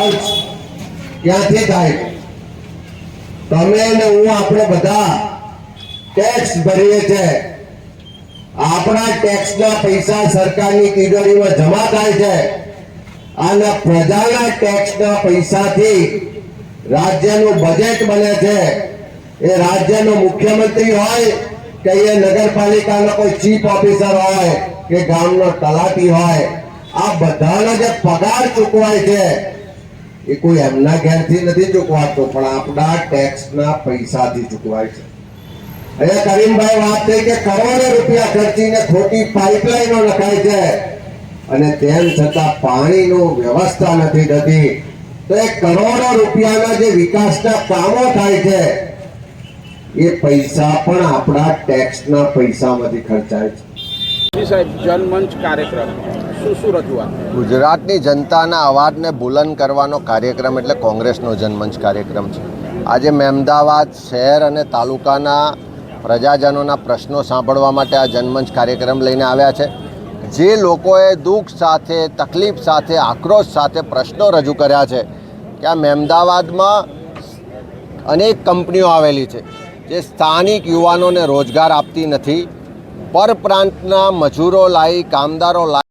ખર્ચ ક્યાંથી થાય? તમે ને હું આપણે બધા ટેક્સ ભરીએ છે આપણા ટેક્સના પૈસા સરકારની તિજોરીમાં જમા થાય છે. અને પ્રજાના ટેક્સના પૈસાથી રાજ્યનું બજેટ બને છે. એ રાજ્યનો મુખ્યમંત્રી હોય કે એ નગરપાલિકાનો કોઈ ચીફ ઓફિસર હોય કે ગામનો તલાટી હોય, આ બધાનો જે પગાર ચૂકવાય છે એ કોઈ એમના ઘેરથી નથી ચૂકવાતો, પણ આપણા ટેક્સના પૈસાથી ચૂકવાય છે. અહીંયા કરીમભાઈ વાત થઈ કે કરોડો રૂપિયા ખર્ચીને ખોટી પાઇપલાઈનો લખાય છે. અને તેમ છતાં પાણીનો વ્યવસ્થા નથી થતી. તો એ કરોડો રૂપિયાના જે વિકાસના કામો થાય છે, એ પૈસા પણ આપણા ટેક્સના પૈસામાંથી ખર્ચાય છે. ગુજરાતની જનતાના અવાજને બુલંદ કરવાનો કાર્યક્રમ એટલે કોંગ્રેસનો જનમંચ કાર્યક્રમ છે. આજે મહેમદાવાદ શહેર અને તાલુકાના પ્રજાજનોના પ્રશ્નો સાંભળવા માટે આ જનમંચ કાર્યક્રમ લઈને આવ્યા છે. જે લોકોએ દુઃખ સાથે, તકલીફ સાથે, આક્રોશ સાથે પ્રશ્નો રજૂ કર્યા છે કે આ મહેમદાવાદમાં અનેક કંપનીઓ આવેલી છે જે સ્થાનિક યુવાનોને રોજગાર આપતી નથી. પરપ્રાંતના મજૂરો લાવી કામદારો લાવી